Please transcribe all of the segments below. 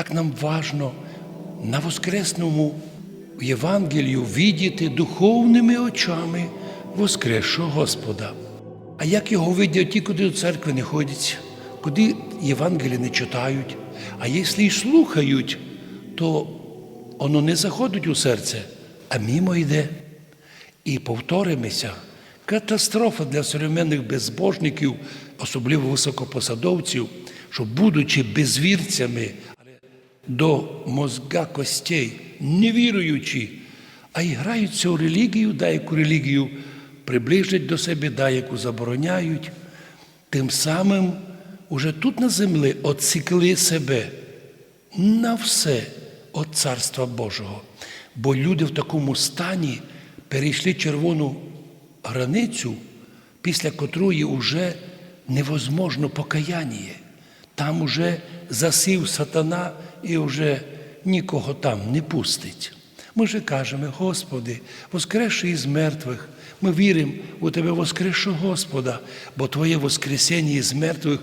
Так нам важно на Воскресному Євангелію видіти духовними очами Воскресшого Господа. А як його видять ті, куди до церкви не ходять, куди Євангелії не читають, а якщо й слухають, то воно не заходить у серце, а мімо йде. І повторимося, катастрофа для современних безбожників, особливо високопосадовців, що, будучи безвірцями до мозга костей, не віруючи, а й граються у релігію, деяку релігію приближать до себе, деяку забороняють, тим самим уже тут на землі отсікли себе на все від Царства Божого. Бо люди в такому стані перейшли червону границю, після котрої вже невозможно покаяння. Там уже засів сатана і вже нікого там не пустить. Ми же кажемо, Господи, воскресши із мертвих, ми віримо у Тебе воскресшого Господа, бо Твоє Воскресіння із мертвих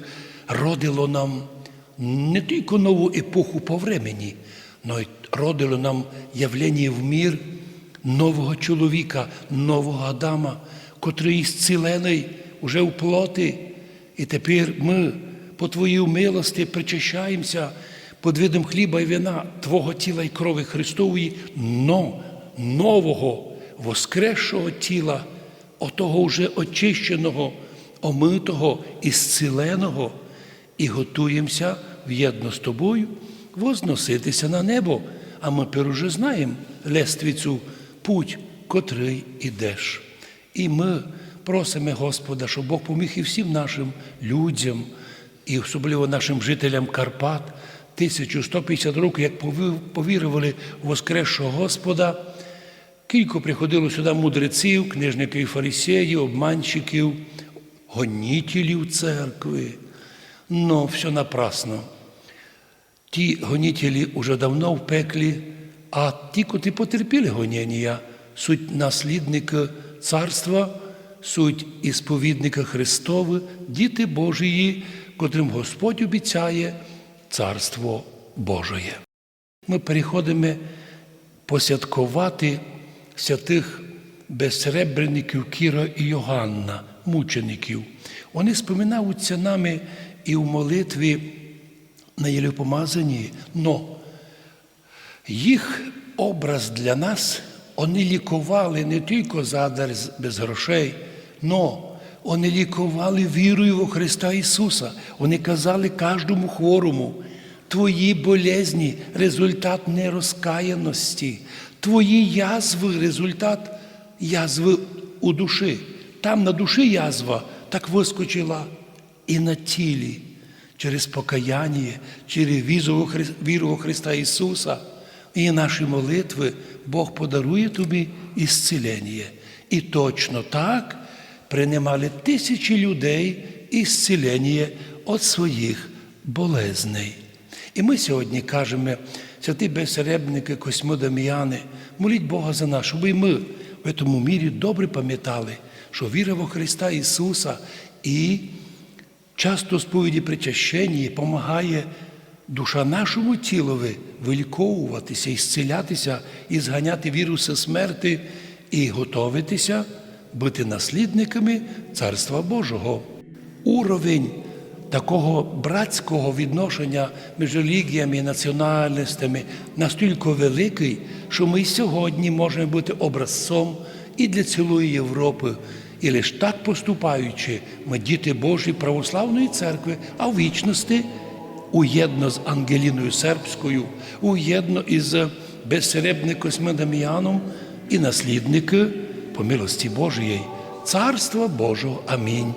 родило нам не тільки нову епоху по времені, но й родило нам явлення в мір нового чоловіка, нового Адама, котрий зцілений уже в плоти. І тепер ми по Твоїй милості причащаємося під видом хліба і вина Твого тіла і крови Христової, но нового воскресшого тіла, отого вже очищеного, омитого і і готуємося в'єдно з тобою возноситися на небо. А ми тепер уже знаємо лествицю путь, котрий ідеш. І ми просимо Господа, щоб Бог поміг і всім нашим людям, і особливо нашим жителям Карпат, 1150 років, як пові- повірували в Воскресшого Господа. Кілько приходило сюди мудреців, книжників і фарисеїв, обманщиків, гонітелів церкви. Но все напрасно. Ті гонітелі вже давно в пеклі, а ті, котрі потерпіли гоніння, суть наслідники царства, суть ісповідника Христове, діти Божії, котрим Господь обіцяє Царство Божоє. Ми переходимо посвяткувати святих безсребреників Кіра і Йоганна, мучеників. Вони споминаються нами і в молитві на Єліпомазанні, но їх образ для нас, вони лікували не тільки задар без грошей, но вони лікували вірою в Христа Ісуса. Вони казали кожному хворому, твої болезні результат нерозкаяності, твої язви результат язви у душі. Там на душі язва так вискочила і на тілі через покаяння, через віру у Христа Ісуса і наші молитви Бог подарує тобі ісцілення. І точно так приймали тисячі людей ісцілення від своїх болезней. І ми сьогодні кажемо, святі безсеребники, Косьмодам'яни, моліть Бога за нас, щоб і ми в цьому мірі добре пам'ятали, що віра во Христа Ісуса і часто сповіді причащення допомагає душа нашому тілові виліковуватися, і зцілятися, і зганяти віруси смерти, і готовитися бути наслідниками Царства Божого. Уровень такого братського відношення між релігіями і національностями настільки великий, що ми сьогодні можемо бути образцом і для цілої Європи. І лише так поступаючи, ми діти Божі православної церкви, а в вічності уєдно з Ангеліною Сербською, уєдно із безсеребником Смедаміаном і наслідники по милості Божої, Царства Божого. Амінь.